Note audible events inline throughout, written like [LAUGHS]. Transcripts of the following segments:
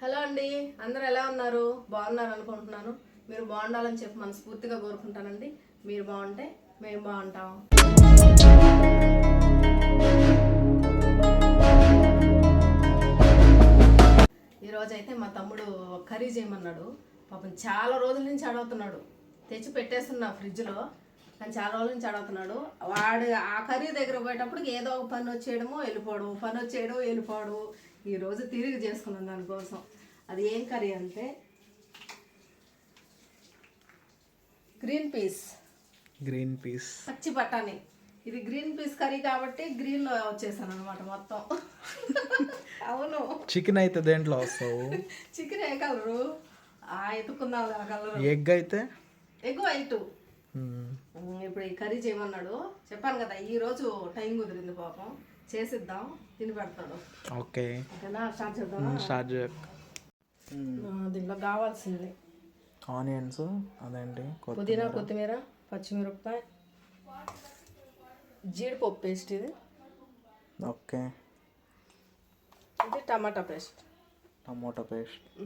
Hello అండి అందరూ ఎలా ఉన్నారు? బాగున్నారు అనుకుంటున్నాను. మీరు బాగుండాలని చెప్పి మనస్ఫూర్తిగా కోరుకుంటానండి. మీరు బాగుంటే మేము బాగుంటాం. ఈరోజు అయితే మా తమ్ముడు కర్రీ చేయమన్నాడు. పాపం చాలా రోజుల నుంచి అడుగుతున్నాడు. తెచ్చి పెట్టేస్తున్నా ఫ్రిడ్జ్లో. కానీ చాలా రోజుల నుంచి అడుగుతున్నాడు. వాడు ఆ కర్రీ దగ్గర పోయేటప్పటికి ఏదో ఒక పని వచ్చేయడమో వెళ్ళిపోవడం పని వచ్చేయడం వెళ్ళిపోవడం ఈ రోజు తిరిగి చేసుకున్నాను దానికోసం అది ఏం కర్రీ అంటే? Green peas. Green peas. పచ్చి బఠానీ. ఇది గ్రీన్ పీస్ కర్రీ కాబట్టి గ్రీన్లో వచ్చేసాను అనమాట మొత్తం. అవును. చికెన్ అయితే దేంట్లో వస్తావు? చికెన్ ఏ కలరు? ఎత్తుకుందాం కలరు. ఎగ్ అయితే? Egg white. ఇప్పుడు ఈ కర్రీ చేయమన్నాడు. చెప్పాను కదా ఈ రోజు టైం కుదిరింది పాపం. చేసిద్దాం తిని పెడతాడు. ఓకే. స్టార్ట్ చేద్దాం స్టార్ట్ దీంట్లో కావాల్సింది. ఆనియన్స్ అదేంటి? పుదీనా కొత్తిమీర. పచ్చిమిరపకాయ జీడిపప్పు పేస్ట్ ఇది. ఓకే. ఇది tomato paste. Tomato paste.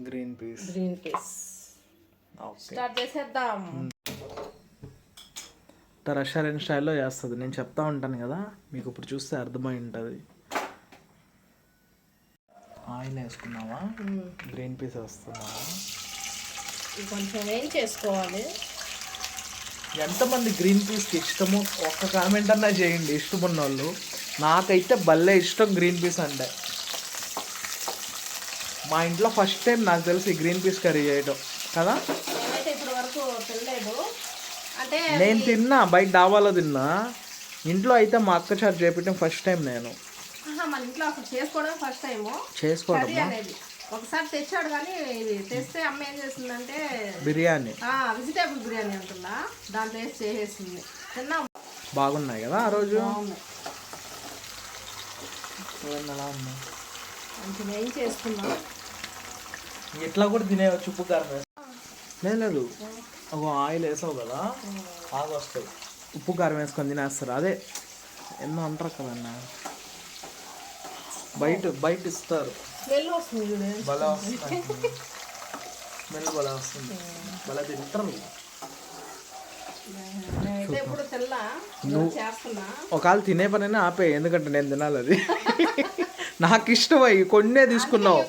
Green peas. Green peas. Start చేసేద్దాం. రెస్టారెంట్ స్టైల్లో చేస్తుంది. నేను చెప్తా ఉంటాను కదా మీకు ఇప్పుడు చూస్తే అర్థమై ఉంటుంది. ఆయిల్ వేసుకున్నావా? గ్రీన్ పీస్ వేస్తున్నావా కొంచెం ఏం చేసుకోవాలి? ఎంతమంది గ్రీన్ పీస్కి ఇష్టమో ఒక్క కామెంట్ అన్నా చేయండి ఇష్టం ఉన్న వాళ్ళు నాకైతే భలే ఇష్టం గ్రీన్ పీస్ అంటే. మా ఇంట్లో ఫస్ట్ టైం నాకు తెలిసి గ్రీన్ పీస్ కర్రీ చేయడం కదా? నేనైతే వరకు తినలేదు. అంటే నేను తిన్నా బయట డాబాలో తిన్నా. ఇంట్లో అయితే మా అక్క చారు చేపించడం ఫస్ట్ టైం నేను. మన ఇంట్లో అసలు చేసుకోవడం ఫస్ట్ టైం చేసుకోవడం అనేది. ఒకసారి తెచ్చాడు కానీ ఇది తెస్తే అమ్మ ఏం చేసిందంటే బిర్యానీ. వెజిటేబుల్ బిర్యానీ అంటుందా? దాంట్లో వేసి చేసేసింది తిన్నాం. బాగున్నాయి కదా ఆ రోజు? కొంచెం ఏం చేసుకున్నాం? ఇట్లా కూడా తినేవచ్చు ఉప్పు కారం లేదు లేదు. ఒక ఆయిల్ వేసావు కదా బాగా వస్తాయి ఉప్పు కారం వేసుకొని తినేస్తారు. అదే ఎన్నో అంటారు కదన్నా. బయట బయట ఇస్తారు. వస్తుంది వస్తుంది? స్మెల్ వస్తుంది. తింటారు ఒకవేళ తినే పనైనా ఆపే ఎందుకంటే నేను తినాలి అది. [LAUGHS] నాకు ఇష్టం అయ్యి కొన్నే తీసుకున్నావు.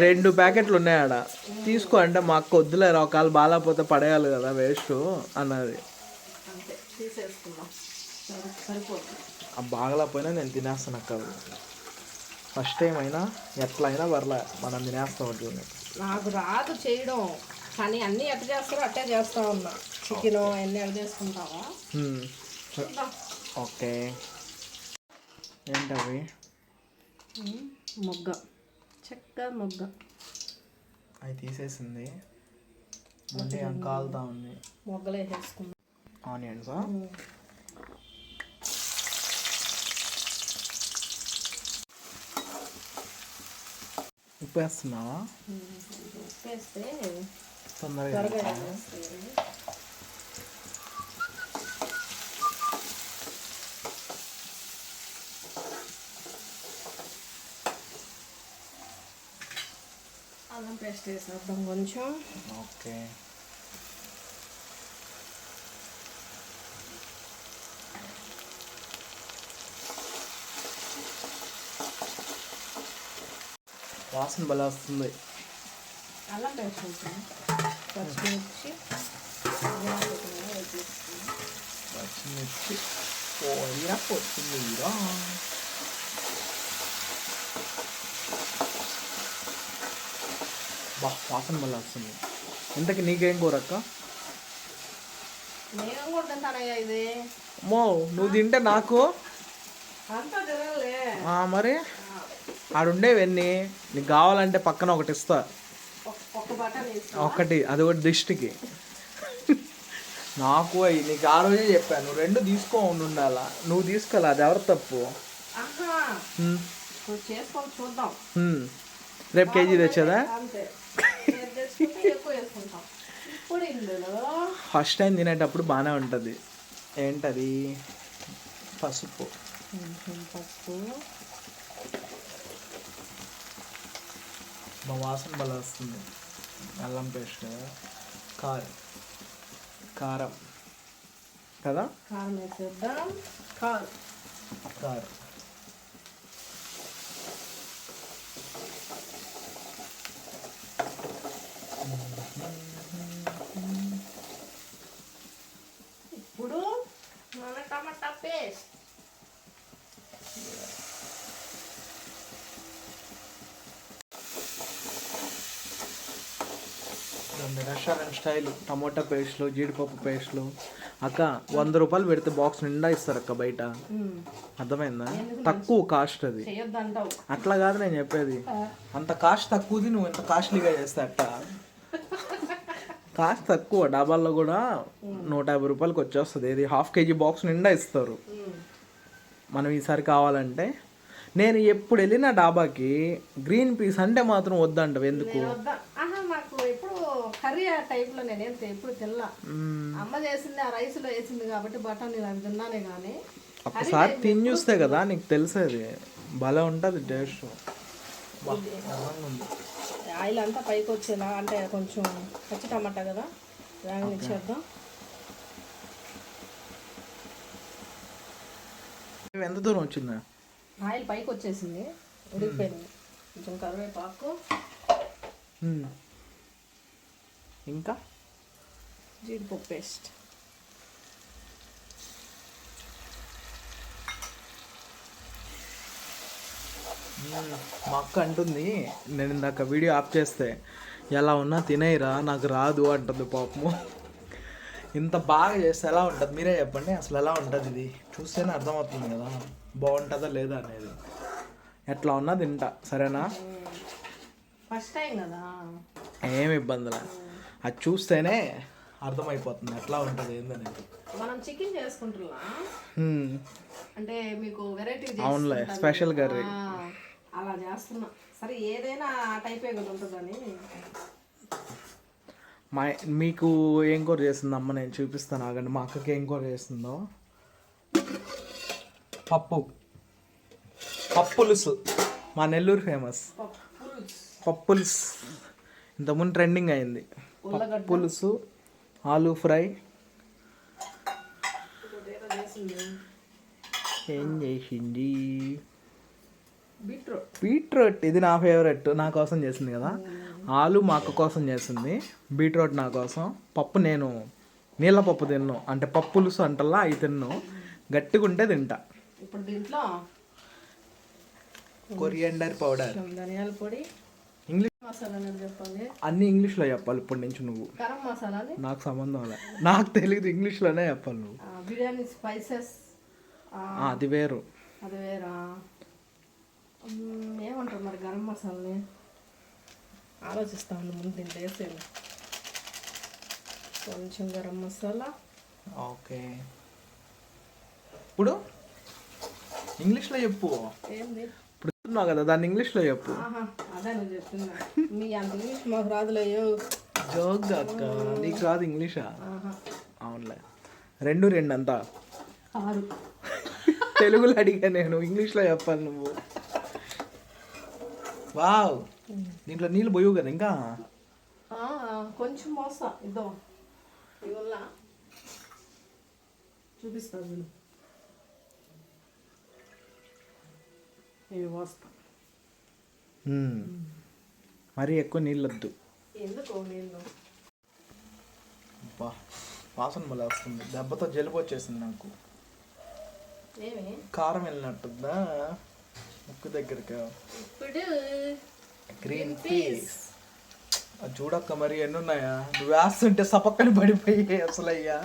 రెండు ప్యాకెట్లు ఉన్నాయి ఆడ తీసుకో అంటే మా అక్క వద్దులేరు ఒకవేళ బాగాలేకపోతే పడేయాలి కదా వేస్ట్ అన్నది. బాగలేకపోయినా నేను తినేస్తాను అక్క. ఫస్ట్ టైం అయినా ఎట్లా అయినా పర్లే మనం తినేస్తాం అట్లనే నాకు రాదు చేయడం కానీ అన్నీ ఎట్ట చేస్తారో అట్టే చేస్తా ఉన్నా. చికెన్ అన్నీ ఎట్ట చేసుకుంటావా? ఓకే. ఏంటవి? మొగ్గ. చెక్క మొగ్గ. అవి తీసేసింది. మళ్ళీ కాలుతా ఉంది. మొగ్గలు వేసేసుకుందాం. ఆనియన్సా ఉప్పు వేస్తున్నావా వేస్తే తొందరగా పేస్ట్ వేసేద్దాం కొంచెం ఓకే వాసన భలే వస్తుంది అల్లం పేస్ట్ వేసాం పచ్చిమిర్చి ఉల్లిగడ్డ కొత్తిమీర వేసేసుకున్నాం. పచ్చిమిర్చి పోయిన కొత్తిమీర బా వాసన భలే వస్తుంది. ఇంతకి నీకేం కూర అక్క? నేను కూడా తింటానయ్యా ఇది? అమ్మో నువ్వు తింటే నాకు? మరి? ఆడుండేవన్నీ నీకు కావాలంటే పక్కన ఒకటి ఇస్తా. ఒకటి అది ఒకటి దిష్టికి. నాకు అవి నీకు ఆ రోజే చెప్పాను నువ్వు రెండు తీసుకో ఉండాలా నువ్వు తీసుకోవాలి అది ఎవరి తప్పు. రేపు కేజీ తెచ్చేదా? ఎక్కువ వేసుకుంటాం ఇప్పుడు ఇందులో ఫస్ట్ టైం తినేటప్పుడు బాగానే ఉంటుంది. ఏంటది? పసుపు. పసుపు? మా వాసన బల వస్తుంది. అల్లం పేస్ట్ కారం. కారం. కదా? కారం వేసేద్దాం. కారం. కారం ఇప్పుడు మన టమాటా పేస్ట్ రెండు రెస్టారెంట్ స్టైల్ టమోటా పేస్ట్లు జీడిపప్పు పేస్ట్లు. అక్క వంద రూపాయలు పెడితే బాక్స్ నిండా ఇస్తారు అక్క బయట. అర్థమైందా? తక్కువ కాస్ట్ అది. అట్లా కాదు నేను చెప్పేది. అంత కాస్ట్ తక్కువది నువ్వు ఎంత కాస్ట్లీగా చేస్తే అట్ట కాస్ట్ తక్కువ డాబాల్లో కూడా నూట యాభై రూపాయలకి వచ్చేస్తుంది. ఇది హాఫ్ కేజీ బాక్స్ నిండా ఇస్తారు. మనం ఈసారి కావాలంటే నేను ఎప్పుడు వెళ్ళిన డాబాకి గ్రీన్ పీస్ అంటే మాత్రం వద్దంటావు. ఎందుకు నేను వద్దా ఆహా నాకు ఎప్పుడు కర్రీ ఆ టైప్లో నేనేం ఎప్పుడు మ్మ్. అమ్మ చేసింది ఆ రైస్లో వేసింది కాబట్టి బఠానీ అవి తిన్నానే కానీ ఒకసారి తిని చూస్తే కదా నీకు తెలిసేది. భలే ఉంటుంది టేస్ట్ ఆయిల్ అంతా పైకి వచ్చేలా అంటే కొంచెం పచ్చి టమాటా కదా దాన్ని ఇచ్చేద్దాం ఎంత దూరం వచ్చిందా? ఆయిల్ పైకి వచ్చేసింది ఉడికిపోయింది. కొంచెం కరివేపాకు. ఇంకా? జీడిపప్పు పేస్ట్. మా అక్క అంటుంది నేను ఇందాక వీడియో ఆఫ్ చేస్తే ఎలా ఉన్నా తినేయరా నాకు రాదు అంటుంది పాపము. ఇంత బాగా చేస్తే ఎలా ఉంటుంది? మీరే చెప్పండి అసలు ఎలా ఉంటుంది ఇది? చూస్తేనే అర్థమవుతుంది కదా బాగుంటుందా లేదా అనేది. ఎట్లా ఉన్నా తింటా సరేనా? ఫస్ట్ టైం కదా. ఏమి ఇబ్బందిలే. అది చూస్తేనే అర్థమైపోతుంది ఎట్లా ఉంటుంది ఏందనేది. మనం చికెన్ చేసుకుంటున్నా. అంటే మీకు వెరైటీ అవునులే స్పెషల్ కర్రీ అలా చేస్తున్నా. సరే ఏదైనా టైపే కదా ఉంటుందని. మా మీకు ఏం కూర చేస్తుంది అమ్మ నేను చూపిస్తాను ఆగండి. మా అక్కకి ఏం కూర చేస్తుందో. పప్పు. పప్పులుసు మా నెల్లూరు ఫేమస్ పప్పులుస్ ఇంతకుముందు ట్రెండింగ్ అయింది. ఉల్లగడ్డ. పులుసు ఆలూ ఫ్రై. ఏం చేసింది? బీట్రూట్. బీట్రూట్. ఇది నా ఫేవరెట్. నా కోసం చేసింది కదా. ఆలు మా అక్క కోసం చేసింది. బీట్రూట్ నా కోసం. పప్పు నేను నీళ్ళ పప్పు తిన్ను. అంటే పప్పులుసు అంటల్లా అవి తిన్ను. గట్టిగా ఉంటే తింటా. ఇప్పుడు దీంట్లో కొరియండర్ పౌడర్. ధనియాల పొడి మసాలా అనేది చెప్పండి అన్ని ఇంగ్లీష్లో చెప్పాలి ఇప్పటి నుంచి నువ్వు. గరం నాకు సంబంధం లే నాకు తెలియదు ఇంగ్లీష్లోనే చెప్పాలి నువ్వు. బిర్యానీ స్పైసెస్ అది వేరు. అది వేరా? ఏమంటారు మరి గరం మసాలాని? ఆలోచిస్తాను ముందు దీంట్లో వేసేది కొంచెం గరం మసాలా. ఓకే. ఇప్పుడు? ఇంగ్లీష్లో చెప్పు. ఏంది? చెప్తున్నావు కదా దాన్ని ఇంగ్లీష్లో చెప్పు. మీ అంత ఇంగ్లీష్ మాకు రాదులేయో జోక్ అక్క నీకు రాదు ఇంగ్లీషా? అవునులే. రెండు రెండు అంతా ఆరు. తెలుగులో అడిగా నేను ఇంగ్లీష్లో చెప్పాలి నువ్వు. వావ్. దీంట్లో నీళ్ళు పోయవు కదా ఇంకా? కొంచెం మోస్తా ఇద్దాం. చూపిస్తాను ఇవి. మరీ ఎక్కువ నీళ్ళు ఎందుకు నేను అబ్బా వాసన మళ్ళీ వస్తుంది. దెబ్బతో జలుబు వచ్చేసింది నాకు. కారం వెళ్ళినట్టుందా? ముక్కు దగ్గరికి? ఇప్పుడు గ్రీన్ పీస్. అది చూడక్క మరి ఎన్ని ఉన్నాయా నువ్వు వేస్తుంటే సపక్కని పడిపోయి అసలు అయ్యా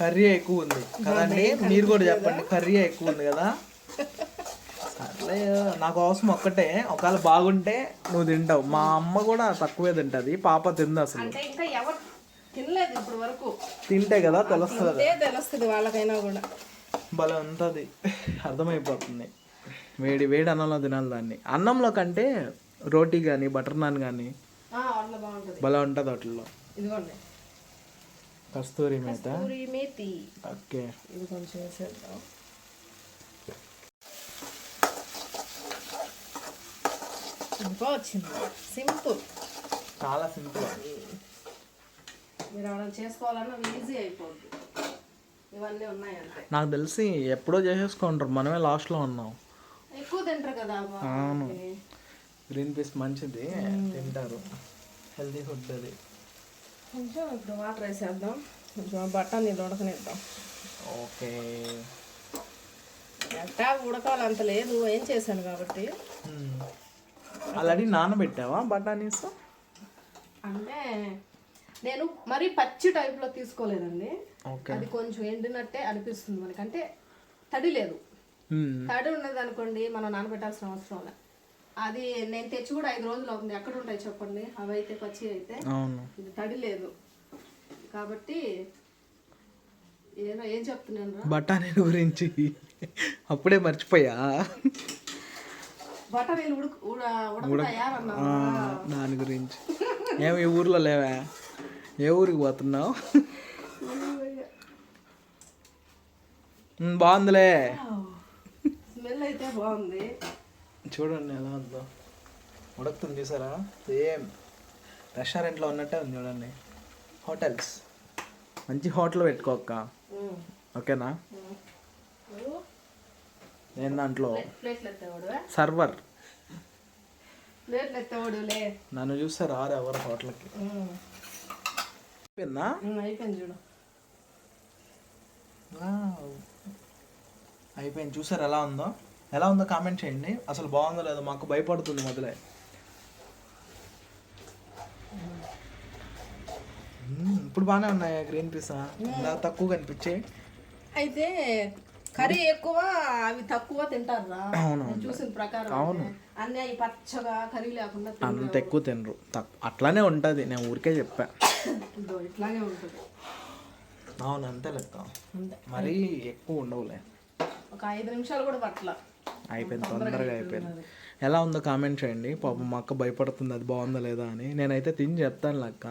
కర్రీ ఎక్కువ ఉంది కదండి మీరు కూడా చెప్పండి. కర్రీ ఎక్కువ ఉంది కదా? నాకు అవసరం ఒక్కటే. ఒకవేళ బాగుంటే నువ్వు తింటావు. మా అమ్మ కూడా తక్కువే తింటది. పాప తింది అసలు. అంటే ఇంకా ఎవరు తినలేదు ఇప్పుడు వరకు. తింటే కదా తెలుస్తుంది వాళ్ళకైనా కూడా. భలే ఉంటుంది. అర్థమైపోతుంది. వేడి వేడి అన్నంలో తినాలి దాన్ని. అన్నంలో కంటే రోటీ కానీ బటర్ నాన్ కానీ భలే ఉంటుంది వాటిల్లో. ఇదిగోండి. కస్తూరి మేత. ఓకే. ఇది కొంచెం వేసేద్దాం. ఇంకో వచ్చింది. సింపుల్. చాలా సింపుల్. మీరు అలా చేసుకోవాలన్నా ఈజీ అయిపోద్ది. ఇవన్నీ ఉన్నాయంటే నాకు తెలిసి ఎప్పుడో చేసేసుకుంటారు. మనమే లాస్ట్లో ఉన్నాం. ఎక్కువ తింటారు కదా అమ్మ. అవును. గ్రీన్ పీస్ మంచిది. తింటారు. హెల్తీ ఫుడ్ అది. కొంచెం ఇప్పుడు వాటర్ వేసేద్దాం. కొంచెం బట్ట నీళ్ళు ఉడకనిద్దాం. ఓకే. ఎట్టా ఉడకాలంత లేదు. ఏం చేశాను కాబట్టి. ఆల్రెడీ నానబెట్టావా? బఠానీస్? అంటే నేను మరీ పచ్చి టైప్లో తీసుకోలేదండి. అది కొంచెం ఎండినట్టే అనిపిస్తుంది మనకి. అంటే తడి లేదు. తడి ఉన్నది అనుకోండి మనం నానబెట్టాల్సిన అవసరం లే అది నేను తెచ్చి కూడా ఐదు రోజులు అవుతుంది. ఎక్కడ ఉంటాయి చెప్పండి? అవి అయితే పచ్చి అయితే ఇది తడి లేదు. కాబట్టి ఏదో ఏం చెప్తున్నాను రా? బఠానీ గురించి. అప్పుడే మర్చిపోయా. ఉడుకు దాని గురించి. ఏమి ఈ ఊర్లో లేవా? ఏ ఊరికి పోతున్నావు? బాగుందిలే. స్మెల్ అయితే బాగుంది. చూడండి ఎలా ఉందో. ఉడుకుతుంది చూసారా? సేమ్. రెస్టారెంట్లో ఉన్నట్టే ఉంది చూడండి. హోటల్స్. మంచి హోటల్ పెట్టుకోక్క ఉమ్. ఓకేనా? నేను దాంట్లో సర్వర్. నన్ను చూస్తే రారు ఎవరు హోటల్కి. అయిపోయిందా? అయిపోయింది చూడు. అయిపోయింది. చూసారు ఎలా ఉందో? ఎలా ఉందో కామెంట్ చేయండి. అసలు బాగుందో లేదో మాకు భయపడుతుంది మొదలే. ఇప్పుడు బాగానే ఉన్నాయి గ్రీన్ పీస్ తక్కువ కనిపించే అయితే కర్రీ ఎక్కువ అవి తక్కువ తింటారా అవును. చూసిన ప్రకారం అయితే. అన్నీ అవి పచ్చగా కర్రీ లేకుండా అంత ఎక్కువ తినరు. అట్లానే ఉంటుంది. నేను ఊరికే చెప్పా. ఇదో ఇట్లాగే ఉంటుంది. అవును అంతే లెక్క. మరీ ఎక్కువ ఉండవులే. ఒక ఐదు నిమిషాలు కూడా పట్ల అయిపోయింది తొందరగా అయిపోయింది ఎలా ఉందో కామెంట్ చేయండి. పాపం మా అక్క భయపడుతుంది అది బాగుందా లేదా అని. నేనైతే తిని చెప్తాను లెక్క.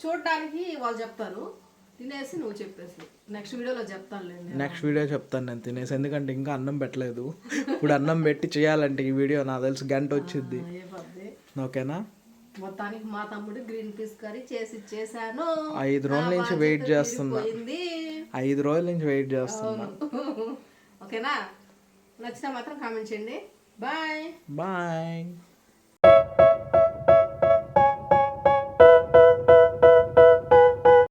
చూడడానికి వాళ్ళు చెప్తారు. తినేసి నువ్వు చెప్పేసి. నెక్స్ట్ వీడియోలో చెప్తానులేండి నెక్స్ట్ వీడియో చెప్తాను నేను తినేసి. ఎందుకంటే ఇంకా అన్నం పెట్టలేదు. ఇప్పుడు అన్నం పెట్టి చేయాలంటే ఈ వీడియో నాకు తెలిసి గంట వచ్చింది ఓకేనా? మొత్తానికి మా తమ్ముడు గ్రీన్ పీస్ కర్రీ చేసి ఇచ్చేసాను. ఐదు రోజుల నుంచి వెయిట్ చేస్తున్నా. ఐదు రోజుల నుంచి వెయిట్ చేస్తున్నా. [LAUGHS] ఓకేనా? నచ్చితే మాత్రం కామెంట్ చేయండి. Bye bye